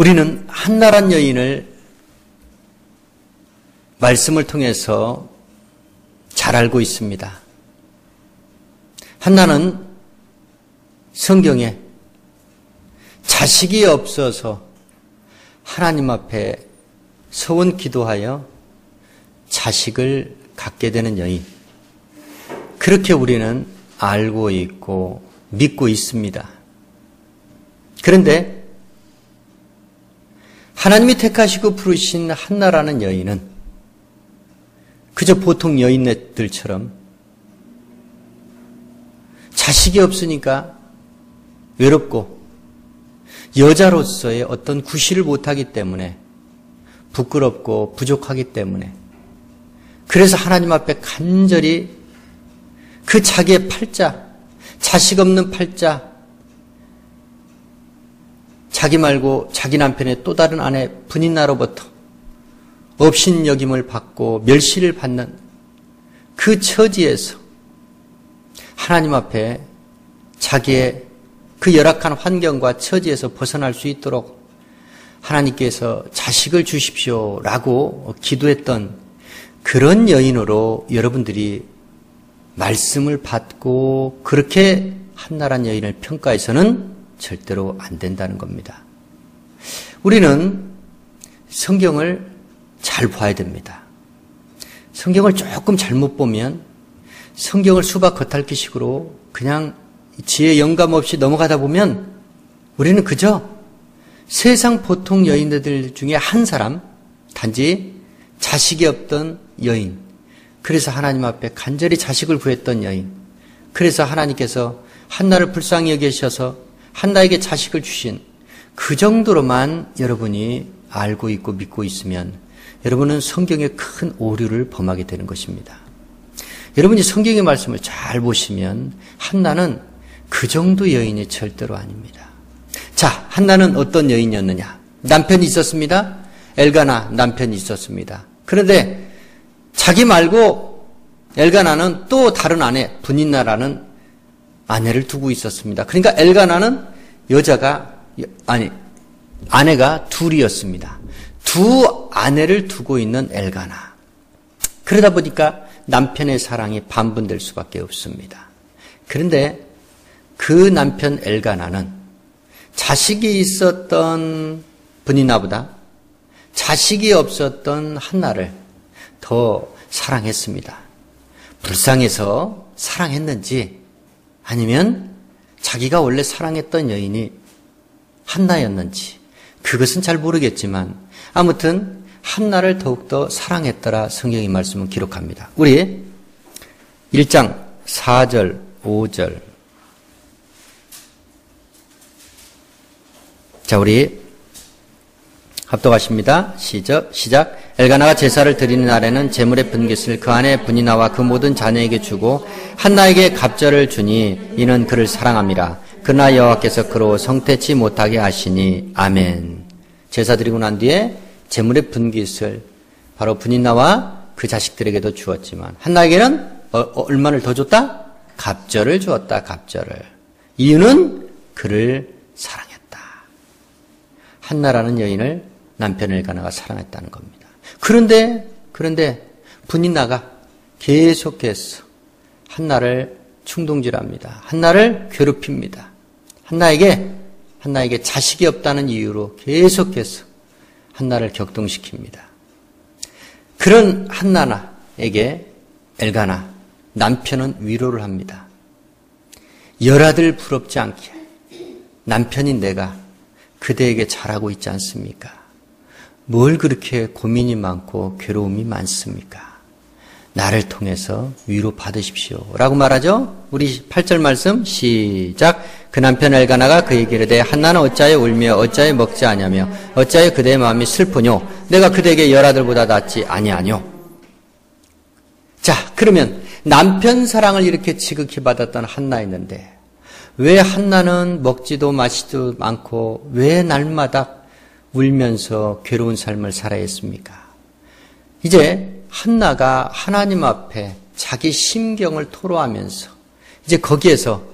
우리는 한나란 여인을 말씀을 통해서 잘 알고 있습니다. 한나는 성경에 자식이 없어서 하나님 앞에 서원 기도하여 자식을 갖게 되는 여인. 그렇게 우리는 알고 있고 믿고 있습니다. 그런데 하나님이 택하시고 부르신 한나라는 여인은 그저 보통 여인들처럼 자식이 없으니까 외롭고 여자로서의 어떤 구실을 못하기 때문에 부끄럽고 부족하기 때문에. 그래서 하나님 앞에 간절히 그 자기의 팔자, 자식 없는 팔자, 자기 말고 자기 남편의 또 다른 아내 분인나로부터 업신여김을 받고 멸시를 받는 그 처지에서 하나님 앞에 자기의 그 열악한 환경과 처지에서 벗어날 수 있도록 하나님께서 자식을 주십시오 라고 기도했던 그런 여인으로 여러분들이 말씀을 받고 그렇게 한나란 여인을 평가해서는 절대로 안 된다는 겁니다. 우리는 성경을 잘 봐야 됩니다. 성경을 조금 잘못 보면 성경을 수박 겉핥기식으로 그냥 지혜 영감 없이 넘어가다 보면 우리는 그저 세상 보통 여인들 중에 한 사람, 단지 자식이 없던 여인, 그래서 하나님 앞에 간절히 자식을 구했던 여인, 그래서 하나님께서 한나를 불쌍히 여기셔서 한나에게 자식을 주신 그 정도로만 여러분이 알고 있고 믿고 있으면 여러분은 성경의 큰 오류를 범하게 되는 것입니다. 여러분이 성경의 말씀을 잘 보시면 한나는 그 정도 여인이 절대로 아닙니다. 자, 한나는 어떤 여인이었느냐? 남편이 있었습니다. 엘가나 남편이 있었습니다. 그런데 자기 말고 엘가나는 또 다른 아내 분인나라는 아내를 두고 있었습니다. 그러니까 엘가나는 여자가 아니 아내가 둘이었습니다. 두 아내를 두고 있는 엘가나. 그러다 보니까 남편의 사랑이 반분될 수밖에 없습니다. 그런데 그 남편 엘가나는 자식이 있었던 분이나 보다 자식이 없었던 한나를 더 사랑했습니다. 불쌍해서 사랑했는지 아니면 자기가 원래 사랑했던 여인이 한나였는지 그것은 잘 모르겠지만 아무튼 한나를 더욱더 사랑했더라 성경의 말씀은 기록합니다. 우리 1장 4절, 5절. 자, 우리 합독하십니다. 시작, 시작. 엘가나가 제사를 드리는 날에는 재물의 분깃을 그 안에 분이 나와 그 모든 자녀에게 주고 한나에게 갑절을 주니 이는 그를 사랑함이라. 그나 여호와께서 그로 성태치 못하게 하시니 아멘. 제사 드리고 난 뒤에 재물의 분깃을 바로 분인나와 그 자식들에게도 주었지만 한나에게는 어, 어, 얼마를 더 줬다? 갑절을 주었다. 갑절을. 이유는 그를 사랑했다. 한나라는 여인을 남편 을 가나가 사랑했다는 겁니다. 그런데 그런데 분인나가 계속해서 한나를 충동질합니다. 한나를 괴롭힙니다. 한나에게 한나에게 자식이 없다는 이유로 계속해서 한나를 격동시킵니다. 그런 한나나에게 엘가나 남편은 위로를 합니다. 열아들 부럽지 않게 남편인 내가 그대에게 잘하고 있지 않습니까? 뭘 그렇게 고민이 많고 괴로움이 많습니까? 나를 통해서 위로 받으십시오. 라고 말하죠? 우리 8절 말씀 시작. 그 남편 엘가나가 그에게 이르되 한나는 어찌하여 울며 어찌하여 먹지 아니하며 어찌하여 그대의 마음이 슬프뇨 내가 그대에게 열아들보다 낫지 아니하뇨 자 그러면 남편 사랑을 이렇게 지극히 받았던 한나 있는데 왜 한나는 먹지도 마시지도 않고 왜 날마다 울면서 괴로운 삶을 살아야 했습니까? 이제 한나가 하나님 앞에 자기 심경을 토로하면서 이제 거기에서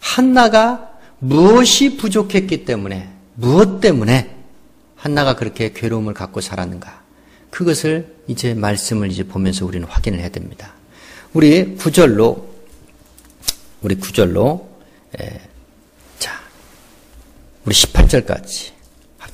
한나가 무엇이 부족했기 때문에 무엇 때문에 한나가 그렇게 괴로움을 갖고 살았는가? 그것을 이제 말씀을 이제 보면서 우리는 확인을 해야 됩니다. 우리 구절로 우리 구절로 에, 자 우리 18절까지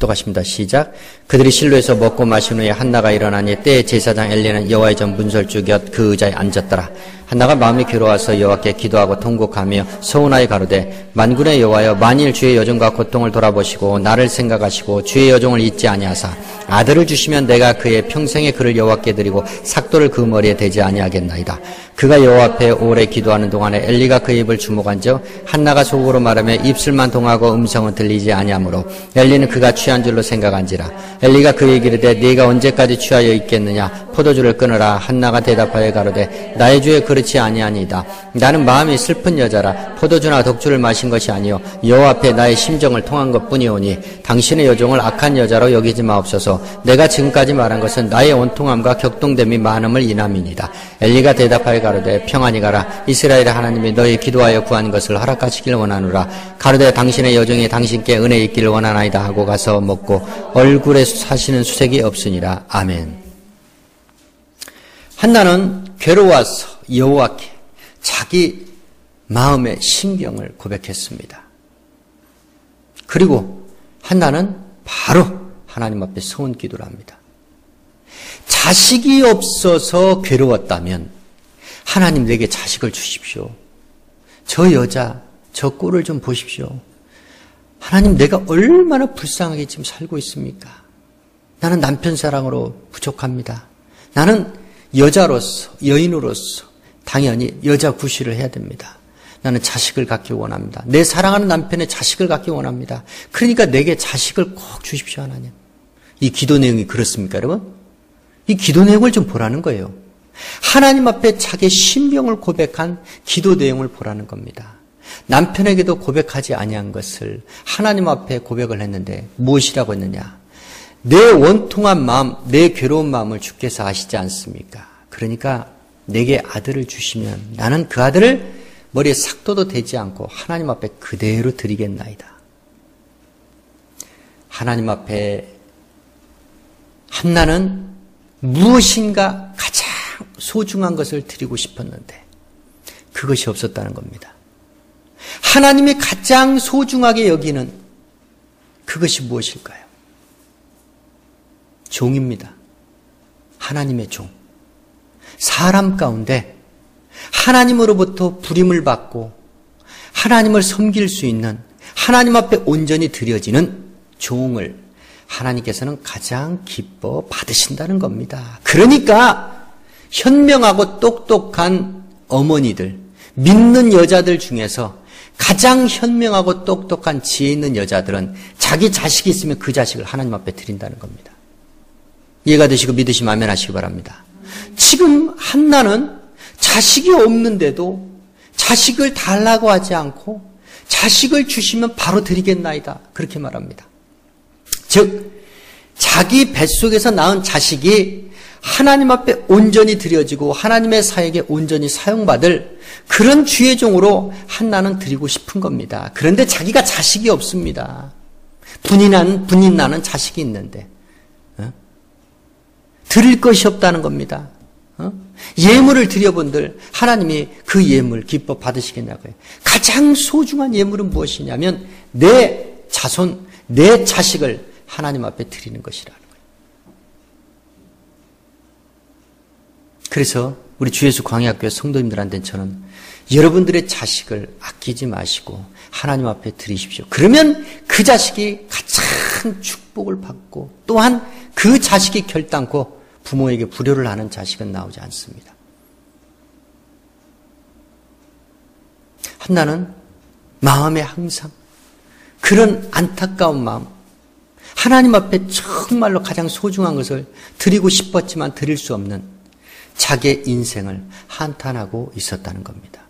합독하십니다. 시작. 그들이 실로에서 먹고 마신 후에 한나가 일어나니 때 제사장 엘리는 여호와의 전 문설주 곁 그 의자에 앉았더라. 한나가 마음이 괴로워서 여호와께 기도하고 통곡하며 서운하여 가로되 만군의 여호와여 만일 주의 여종과 고통을 돌아보시고 나를 생각하시고 주의 여종을 잊지 아니하사 아들을 주시면 내가 그의 평생에 그를 여호와께 드리고 삭도를 그 머리에 대지 아니하겠나이다. 그가 여호와 앞에 오래 기도하는 동안에 엘리가 그 입을 주목한즉 한나가 속으로 말하며 입술만 동하고 음성은 들리지 아니하므로 엘리는 그가 취한 줄로 생각한지라. 엘리가 그에게 이르되 네가 언제까지 취하여 있겠느냐? 포도주를 끊으라. 한나가 대답하여 가로되 나의 주에 그렇지 아니하니이다. 나는 마음이 슬픈 여자라 포도주나 독주를 마신 것이 아니요. 여호와 앞에 나의 심정을 통한 것뿐이오니 당신의 여종을 악한 여자로 여기지 마옵소서. 내가 지금까지 말한 것은 나의 온통함과 격동됨이 많음을 인함이니다. 엘리가 대답하여 가로되 평안히 가라. 이스라엘의 하나님이 너희 기도하여 구한 것을 허락하시길 원하노라. 가로되 당신의 여종이 당신께 은혜 있기를 원하나이다 하고 가서 먹고 얼굴에 사시는 수색이 없으니라 아멘 한나는 괴로워서 여호와께 자기 마음의 신경을 고백했습니다. 그리고 한나는 바로 하나님 앞에 서운 기도를 합니다. 자식이 없어서 괴로웠다면 하나님 내게 자식을 주십시오. 저 여자, 저 꼴을 좀 보십시오. 하나님 내가 얼마나 불쌍하게 지금 살고 있습니까? 나는 남편 사랑으로 부족합니다. 나는 여자로서, 여인으로서 당연히 여자 구실을 해야 됩니다. 나는 자식을 갖기 원합니다. 내 사랑하는 남편의 자식을 갖기 원합니다. 그러니까 내게 자식을 꼭 주십시오, 하나님. 이 기도 내용이 그렇습니까, 여러분? 이 기도 내용을 좀 보라는 거예요. 하나님 앞에 자기 신병을 고백한 기도 내용을 보라는 겁니다. 남편에게도 고백하지 아니한 것을 하나님 앞에 고백을 했는데 무엇이라고 했느냐? 내 원통한 마음, 내 괴로운 마음을 주께서 아시지 않습니까? 그러니까 내게 아들을 주시면 나는 그 아들을 머리에 삭도도 되지 않고 하나님 앞에 그대로 드리겠나이다. 하나님 앞에 한나는 무엇인가 가장 소중한 것을 드리고 싶었는데 그것이 없었다는 겁니다. 하나님이 가장 소중하게 여기는 그것이 무엇일까요? 종입니다. 하나님의 종. 사람 가운데 하나님으로부터 부림을 받고 하나님을 섬길 수 있는 하나님 앞에 온전히 드려지는 종을 하나님께서는 가장 기뻐 받으신다는 겁니다. 그러니까 현명하고 똑똑한 어머니들, 믿는 여자들 중에서 가장 현명하고 똑똑한 지혜 있는 여자들은 자기 자식이 있으면 그 자식을 하나님 앞에 드린다는 겁니다. 이해가 되시고 믿으시면 아멘 하시기 바랍니다. 지금 한나는 자식이 없는데도 자식을 달라고 하지 않고 자식을 주시면 바로 드리겠나이다. 그렇게 말합니다. 즉, 자기 뱃속에서 낳은 자식이 하나님 앞에 온전히 드려지고 하나님의 사역에 온전히 사용받을 그런 주의 종으로 한나는 드리고 싶은 겁니다. 그런데 자기가 자식이 없습니다. 분이 나는, 분이 나는 자식이 있는데. 드릴 것이 없다는 겁니다. 어? 예물을 드려본들 하나님이 그 예물 기뻐 받으시겠냐고요. 가장 소중한 예물은 무엇이냐면 내 자손, 내 자식을 하나님 앞에 드리는 것이라는 거예요. 그래서 우리 주 예수 광야학교 성도님들한테는 저는 여러분들의 자식을 아끼지 마시고 하나님 앞에 드리십시오. 그러면 그 자식이 가장 축복을 받고 또한 그 자식이 결단코 부모에게 불효를 하는 자식은 나오지 않습니다. 한나는 마음에 항상 그런 안타까운 마음, 하나님 앞에 정말로 가장 소중한 것을 드리고 싶었지만 드릴 수 없는 자기의 인생을 한탄하고 있었다는 겁니다.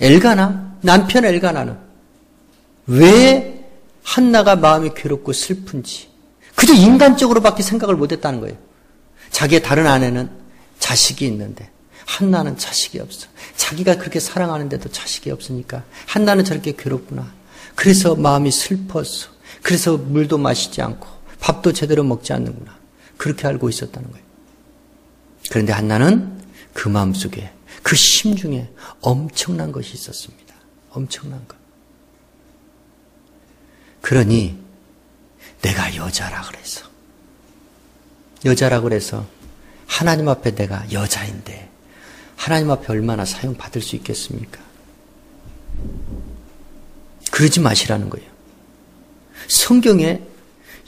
엘가나, 남편 엘가나는 왜 한나가 마음이 괴롭고 슬픈지 그저 인간적으로밖에 생각을 못했다는 거예요. 자기의 다른 아내는 자식이 있는데 한나는 자식이 없어. 자기가 그렇게 사랑하는데도 자식이 없으니까 한나는 저렇게 괴롭구나. 그래서 마음이 슬펐어. 그래서 물도 마시지 않고 밥도 제대로 먹지 않는구나. 그렇게 알고 있었다는 거예요. 그런데 한나는 그 마음속에 그 심중에 엄청난 것이 있었습니다. 엄청난 것. 그러니 내가 여자라 그래서 여자라 그래서 하나님 앞에 내가 여자인데 하나님 앞에 얼마나 사용받을 수 있겠습니까? 그러지 마시라는 거예요. 성경에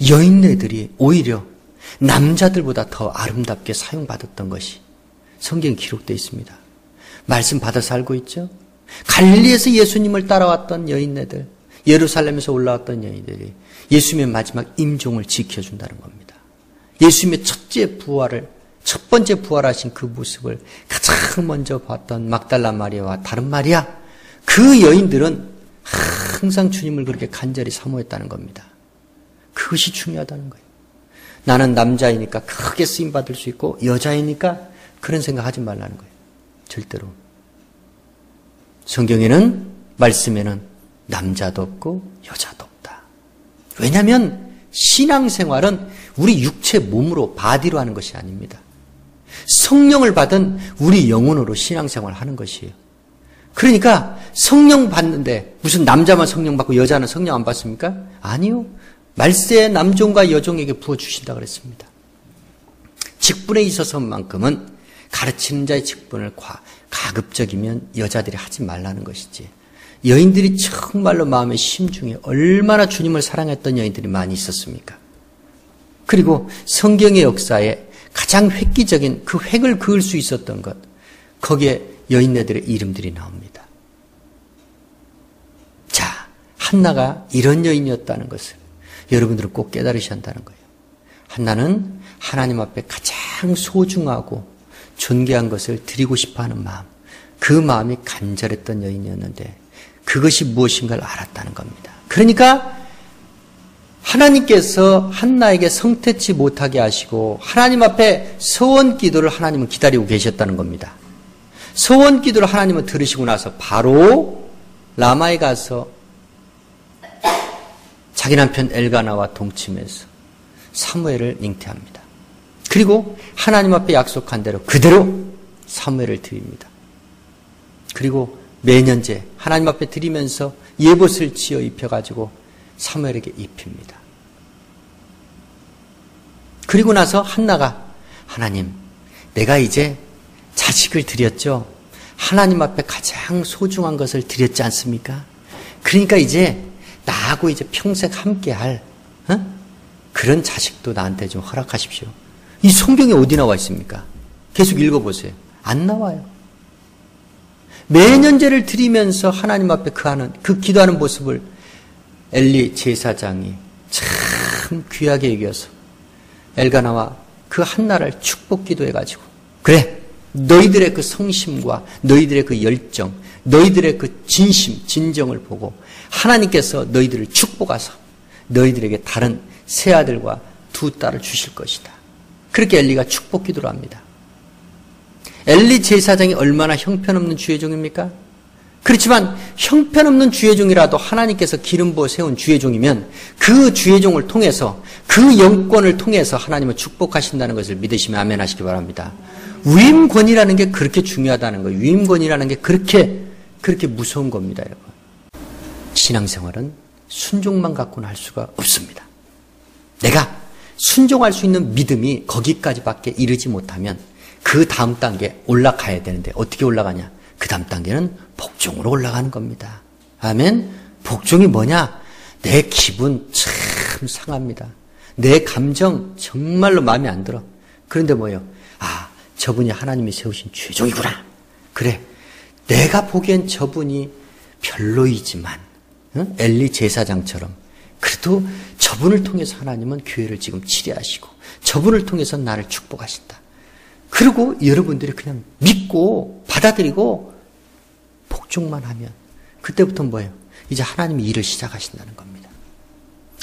여인네들이 오히려 남자들보다 더 아름답게 사용받았던 것이 성경에 기록되어 있습니다. 말씀 받아서 알고 있죠? 갈리에서 예수님을 따라왔던 여인네들, 예루살렘에서 올라왔던 여인들이 예수님의 마지막 임종을 지켜준다는 겁니다. 예수님의 첫째 부활을, 첫 번째 부활하신 그 모습을 가장 먼저 봤던 막달라 마리아와 다른 마리아, 그 여인들은 항상 주님을 그렇게 간절히 사모했다는 겁니다. 그것이 중요하다는 거예요. 나는 남자이니까 크게 쓰임 받을 수 있고 여자이니까 그런 생각 하지 말라는 거예요. 절대로. 성경에는 말씀에는 남자도 없고 여자도 없다. 왜냐하면 신앙생활은 우리 육체 몸으로 바디로 하는 것이 아닙니다. 성령을 받은 우리 영혼으로 신앙생활을 하는 것이에요. 그러니까 성령 받는데 무슨 남자만 성령 받고 여자는 성령 안 받습니까? 아니요. 말세 남종과 여종에게 부어 주신다 그랬습니다. 직분에 있어서만큼은 가르치는 자의 직분을 과, 가급적이면 여자들이 하지 말라는 것이지. 여인들이 정말로 마음의 심중에 얼마나 주님을 사랑했던 여인들이 많이 있었습니까? 그리고 성경의 역사에 가장 획기적인 그 획을 그을 수 있었던 것, 거기에 여인네들의 이름들이 나옵니다. 자, 한나가 이런 여인이었다는 것을 여러분들은 꼭 깨달으셔야 한다는 거예요. 한나는 하나님 앞에 가장 소중하고 존귀한 것을 드리고 싶어 하는 마음, 그 마음이 간절했던 여인이었는데 그것이 무엇인가를 알았다는 겁니다. 그러니까 하나님께서 한나에게 성태치 못하게 하시고 하나님 앞에 서원 기도를 하나님은 기다리고 계셨다는 겁니다. 서원 기도를 하나님은 들으시고 나서 바로 라마에 가서 자기 남편 엘가나와 동침해서 사무엘을 잉태합니다. 그리고 하나님 앞에 약속한 대로 그대로 사무엘을 드립니다. 그리고 매년제 하나님 앞에 드리면서 예봇을 지어 입혀가지고 사무엘에게 입힙니다. 그리고 나서 한나가 하나님, 내가 이제 자식을 드렸죠. 하나님 앞에 가장 소중한 것을 드렸지 않습니까? 그러니까 이제 나하고 이제 평생 함께할 어? 그런 자식도 나한테 좀 허락하십시오. 이 성경에 어디 나와 있습니까? 계속 읽어보세요. 안 나와요. 매년제를 드리면서 하나님 앞에 그 하는 그 기도하는 모습을 엘리 제사장이 참 귀하게 여겨서 엘가나와 그 한나를 축복 기도해 가지고 그래 너희들의 그 성심과 너희들의 그 열정 너희들의 그 진심 진정을 보고 하나님께서 너희들을 축복하사 너희들에게 다른 세 아들과 두 딸을 주실 것이다. 그렇게 엘리가 축복 기도를 합니다. 엘리 제사장이 얼마나 형편없는 주의종입니까? 그렇지만 형편없는 주의종이라도 하나님께서 기름 부어 세운 주의종이면 그 주의종을 통해서 그 영권을 통해서 하나님을 축복하신다는 것을 믿으시면 아멘 하시기 바랍니다. 위임권이라는 게 그렇게 중요하다는 거예요. 위임권이라는 게 그렇게 그렇게 무서운 겁니다, 여러분. 신앙생활은 순종만 갖고는 할 수가 없습니다. 내가 순종할 수 있는 믿음이 거기까지밖에 이르지 못하면 그 다음 단계 올라가야 되는데 어떻게 올라가냐? 그 다음 단계는 복종으로 올라가는 겁니다. 아멘. 복종이 뭐냐? 내 기분 참 상합니다. 내 감정 정말로 마음에 안 들어. 그런데 뭐예요? 아, 저분이 하나님이 세우신 최종이구나. 그래. 내가 보기엔 저분이 별로이지만, 응? 엘리 제사장처럼. 그래도 저분을 통해서 하나님은 교회를 지금 치료하시고, 저분을 통해서 나를 축복하신다. 그리고 여러분들이 그냥 믿고 받아들이고 복종만 하면 그때부터 뭐예요? 이제 하나님이 일을 시작하신다는 겁니다.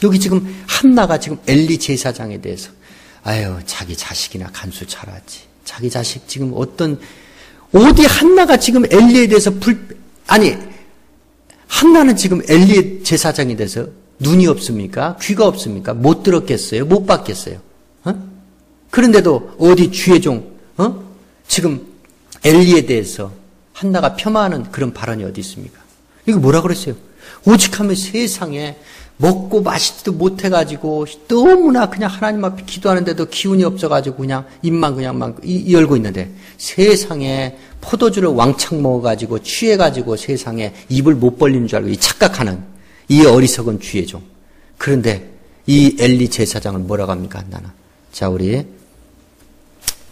여기 지금 한나가 지금 엘리 제사장에 대해서 아유 자기 자식이나 간수 잘하지. 자기 자식 지금 어떤 어디 한나가 지금 엘리에 대해서 불 아니 한나는 지금 엘리 제사장에 대해서 눈이 없습니까? 귀가 없습니까? 못 들었겠어요? 못 봤겠어요? 어? 그런데도 어디 주의 종, 어? 지금 엘리에 대해서 한나가 폄하하는 그런 발언이 어디 있습니까? 이거 뭐라 그랬어요? 오직 하면 세상에 먹고 마시지도 못해가지고 너무나 그냥 하나님 앞에 기도하는데도 기운이 없어가지고 그냥 입만 그냥 막 열고 있는데 세상에 포도주를 왕창 먹어가지고 취해가지고 세상에 입을 못 벌리는 줄 알고 이 착각하는 이 어리석은 주의 종. 그런데 이 엘리 제사장을 뭐라고 합니까? 나는. 자, 우리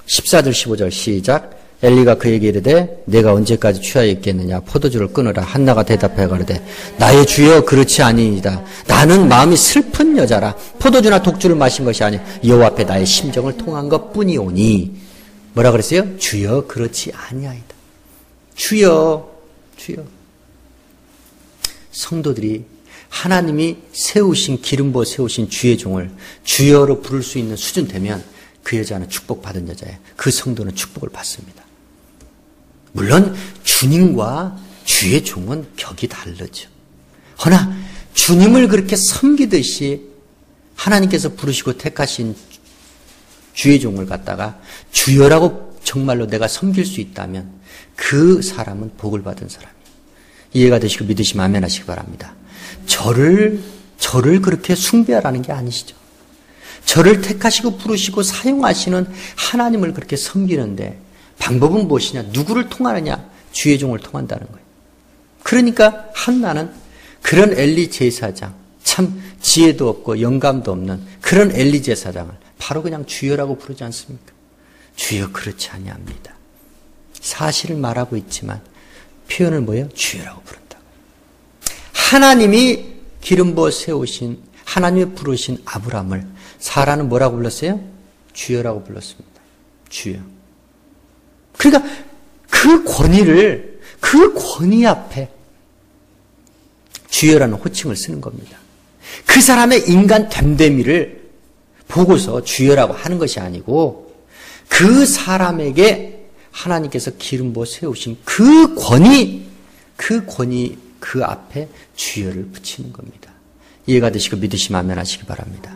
14절 15절 시작. 엘리가 그에게 이르되 내가 언제까지 취하여 있겠느냐 포도주를 끊으라 한나가 대답하여 가르되 나의 주여 그렇지 아니이다 나는 마음이 슬픈 여자라 포도주나 독주를 마신 것이 아니 여호와 앞에 나의 심정을 통한 것뿐이오니 뭐라 그랬어요? 주여 그렇지 아니하이다 주여 주여 성도들이 하나님이 세우신 기름 부어 세우신 주의 종을 주여로 부를 수 있는 수준 되면 그 여자는 축복받은 여자예요. 그 성도는 축복을 받습니다. 물론 주님과 주의 종은 격이 다르죠. 허나 주님을 그렇게 섬기듯이 하나님께서 부르시고 택하신 주의 종을 갖다가 주여라고 정말로 내가 섬길 수 있다면 그 사람은 복을 받은 사람이에요. 이해가 되시고 믿으시면 아멘 하시기 바랍니다. 저를, 저를 그렇게 숭배하라는 게 아니시죠. 저를 택하시고 부르시고 사용하시는 하나님을 그렇게 섬기는데 방법은 무엇이냐? 누구를 통하느냐? 주의 종을 통한다는 거예요. 그러니까 한나는 그런 엘리 제사장, 참 지혜도 없고 영감도 없는 그런 엘리 제사장을 바로 그냥 주여라고 부르지 않습니까? 주여 그렇지 아니합니다. 사실을 말하고 있지만 표현을 뭐예요? 주여라고 부른다. 하나님이 기름 부어 세우신 하나님의 부르신 아브람을 사라는 뭐라고 불렀어요? 주여라고 불렀습니다. 주여. 그러니까 그 권위를 그 권위 앞에 주여라는 호칭을 쓰는 겁니다. 그 사람의 인간 됨됨이를 보고서 주여라고 하는 것이 아니고 그 사람에게 하나님께서 기름 부어 세우신 그 권위, 그 권위 그 앞에 주여를 붙이는 겁니다. 이해가 되시고 믿으시면 아멘 하시기 바랍니다.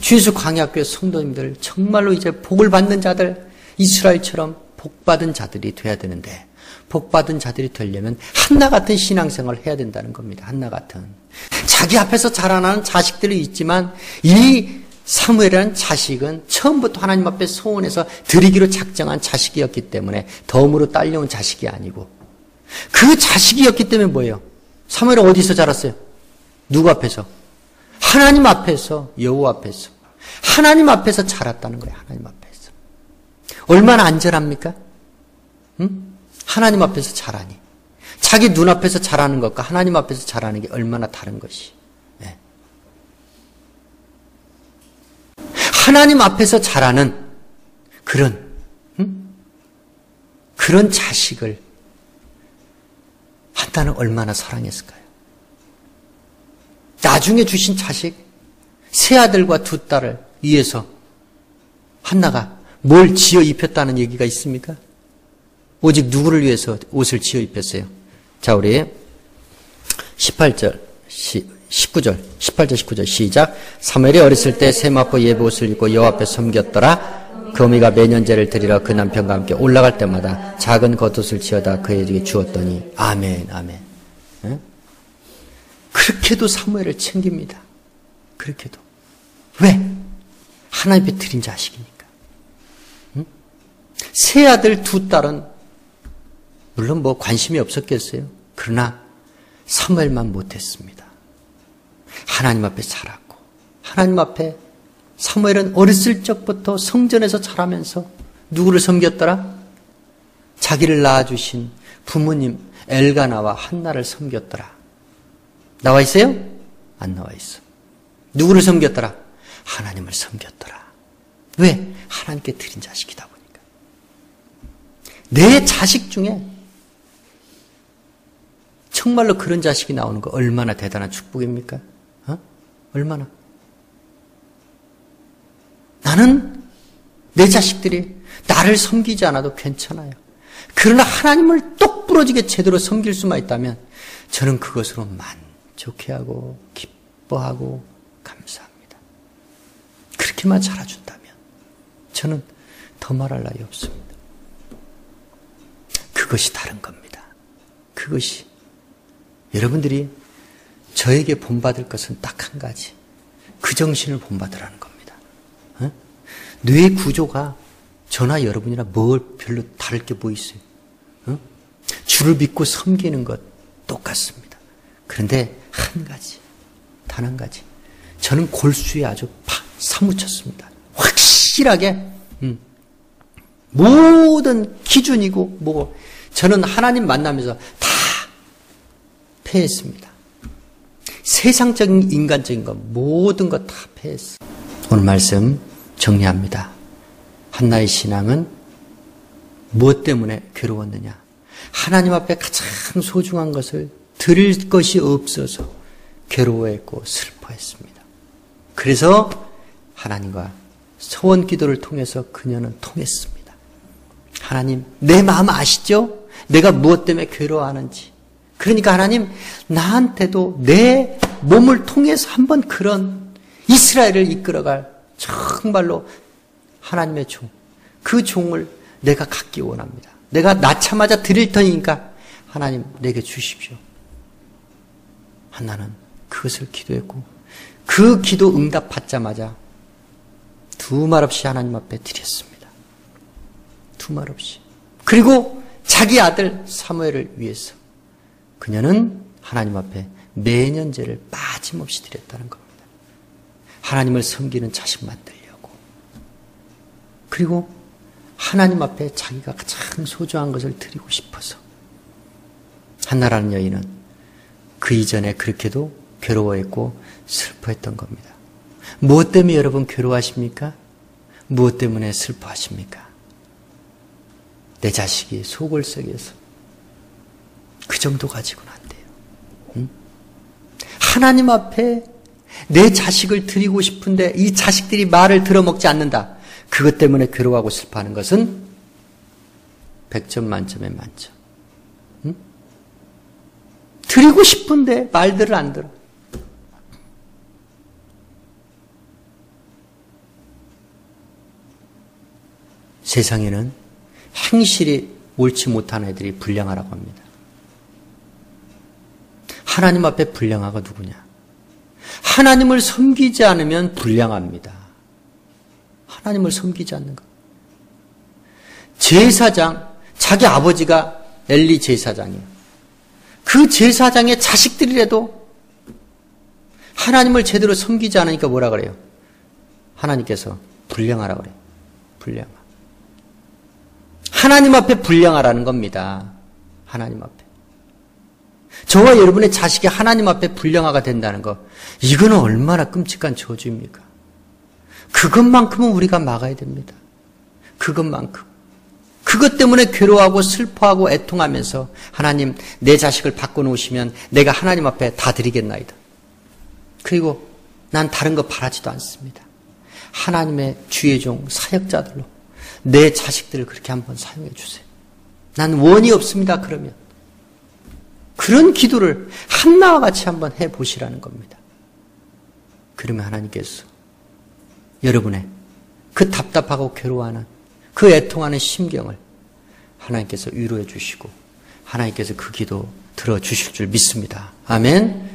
주예수 광야교회 성도님들 정말로 이제 복을 받는 자들 이스라엘처럼 복받은 자들이 돼야 되는데 복받은 자들이 되려면 한나 같은 신앙생활을 해야 된다는 겁니다. 한나 같은. 자기 앞에서 자라나는 자식들이 있지만 이 사무엘이라는 자식은 처음부터 하나님 앞에 소원해서 드리기로 작정한 자식이었기 때문에 덤으로 딸려온 자식이 아니고 그 자식이었기 때문에 뭐예요? 사무엘은 어디서 자랐어요? 누구 앞에서? 하나님 앞에서 여호와 앞에서 하나님 앞에서 자랐다는 거예요. 하나님 앞에서. 얼마나 안전합니까? 응? 하나님 앞에서 자라니. 자기 눈앞에서 자라는 것과 하나님 앞에서 자라는 게 얼마나 다른 것이. 네. 하나님 앞에서 자라는 그런, 응? 그런 자식을 한나는 얼마나 사랑했을까요? 나중에 주신 자식, 세 아들과 두 딸을 위해서 한나가 뭘 지어 입혔다는 얘기가 있습니까? 오직 누구를 위해서 옷을 지어 입혔어요? 자, 우리 18절, 19절, 18절, 19절 시작. 사무엘이 어렸을 때 세마포 예배옷을 입고 여호와 앞에 섬겼더라. 그 어미가 매년제를 드리러 그 남편과 함께 올라갈 때마다 작은 겉옷을 지어다 그에게 주었더니 아멘, 아멘. 네? 그렇게도 사무엘을 챙깁니다. 그렇게도. 왜? 하나님 앞에 드린 자식이니까. 세 아들 두 딸은 물론 뭐 관심이 없었겠어요. 그러나 사무엘만 못했습니다. 하나님 앞에 자랐고 하나님 앞에 사무엘은 어렸을 적부터 성전에서 자라면서 누구를 섬겼더라? 자기를 낳아주신 부모님 엘가나와 한나를 섬겼더라. 나와 있어요? 안 나와 있어. 누구를 섬겼더라? 하나님을 섬겼더라. 왜? 하나님께 드린 자식이다. 내 자식 중에 정말로 그런 자식이 나오는 거 얼마나 대단한 축복입니까? 어? 얼마나? 나는 내 자식들이 나를 섬기지 않아도 괜찮아요. 그러나 하나님을 똑부러지게 제대로 섬길 수만 있다면 저는 그것으로 만족해하고 기뻐 기뻐하고 감사합니다. 그렇게만 잘해준다면 저는 더 말할 나위 없습니다. 그것이 다른 겁니다. 그것이 여러분들이 저에게 본받을 것은 딱 한 가지. 그 정신을 본받으라는 겁니다. 어? 뇌 구조가 저나 여러분이나 뭘 별로 다를 게 뭐 있어요? 어? 주를 믿고 섬기는 것 똑같습니다. 그런데 한 가지, 단 한 가지. 저는 골수에 아주 파, 사무쳤습니다. 확실하게 음, 모든 기준이고 뭐 저는 하나님 만나면서 다 패했습니다. 세상적인 인간적인 것 모든 것 다 패했어. 오늘 말씀 정리합니다. 한나의 신앙은 무엇 때문에 괴로웠느냐? 하나님 앞에 가장 소중한 것을 드릴 것이 없어서 괴로워했고 슬퍼했습니다. 그래서 하나님과 소원 기도를 통해서 그녀는 통했습니다. 하나님, 내 마음 아시죠? 내가 무엇 때문에 괴로워하는지. 그러니까 하나님, 나한테도 내 몸을 통해서 한번 그런 이스라엘을 이끌어갈 정말로 하나님의 종, 그 종을 내가 갖기 원합니다. 내가 낳자마자 드릴 터니까 하나님 내게 주십시오. 한나는 그것을 기도했고 그 기도 응답 받자마자 두 말 없이 하나님 앞에 드렸습니다. 두 말 없이. 그리고 자기 아들 사무엘을 위해서 그녀는 하나님 앞에 매년제를 빠짐없이 드렸다는 겁니다. 하나님을 섬기는 자식 만들려고. 그리고 하나님 앞에 자기가 가장 소중한 것을 드리고 싶어서. 한나라는 여인은 그 이전에 그렇게도 괴로워했고 슬퍼했던 겁니다. 무엇 때문에 여러분 괴로워하십니까? 무엇 때문에 슬퍼하십니까? 내 자식이 속을 썩여서 그 정도 가지고는 안 돼요. 응? 하나님 앞에 내 자식을 드리고 싶은데 이 자식들이 말을 들어먹지 않는다. 그것 때문에 괴로워하고 슬퍼하는 것은 100점 만점에 만점. 응? 드리고 싶은데 말들을 안 들어. 세상에는 행실이 옳지 못한 애들이 불량하라고 합니다. 하나님 앞에 불량하가 누구냐? 하나님을 섬기지 않으면 불량합니다. 하나님을 섬기지 않는 것. 제사장, 자기 아버지가 엘리 제사장이에요. 그 제사장의 자식들이라도 하나님을 제대로 섬기지 않으니까 뭐라 그래요? 하나님께서 불량하라 그래요. 불량. 하나님 앞에 불량하라는 겁니다. 하나님 앞에. 저와 여러분의 자식이 하나님 앞에 불량화가 된다는 것, 이거는 얼마나 끔찍한 저주입니까? 그것만큼은 우리가 막아야 됩니다. 그것만큼. 그것 때문에 괴로워하고 슬퍼하고 애통하면서 하나님 내 자식을 바꿔놓으시면 내가 하나님 앞에 다 드리겠나이다. 그리고 난 다른 거 바라지도 않습니다. 하나님의 주의 종 사역자들로 내 자식들을 그렇게 한번 사용해 주세요. 난 원이 없습니다. 그러면 그런 기도를 한나와 같이 한번 해 보시라는 겁니다. 그러면 하나님께서 여러분의 그 답답하고 괴로워하는 그 애통하는 심경을 하나님께서 위로해 주시고 하나님께서 그 기도 들어 주실 줄 믿습니다. 아멘.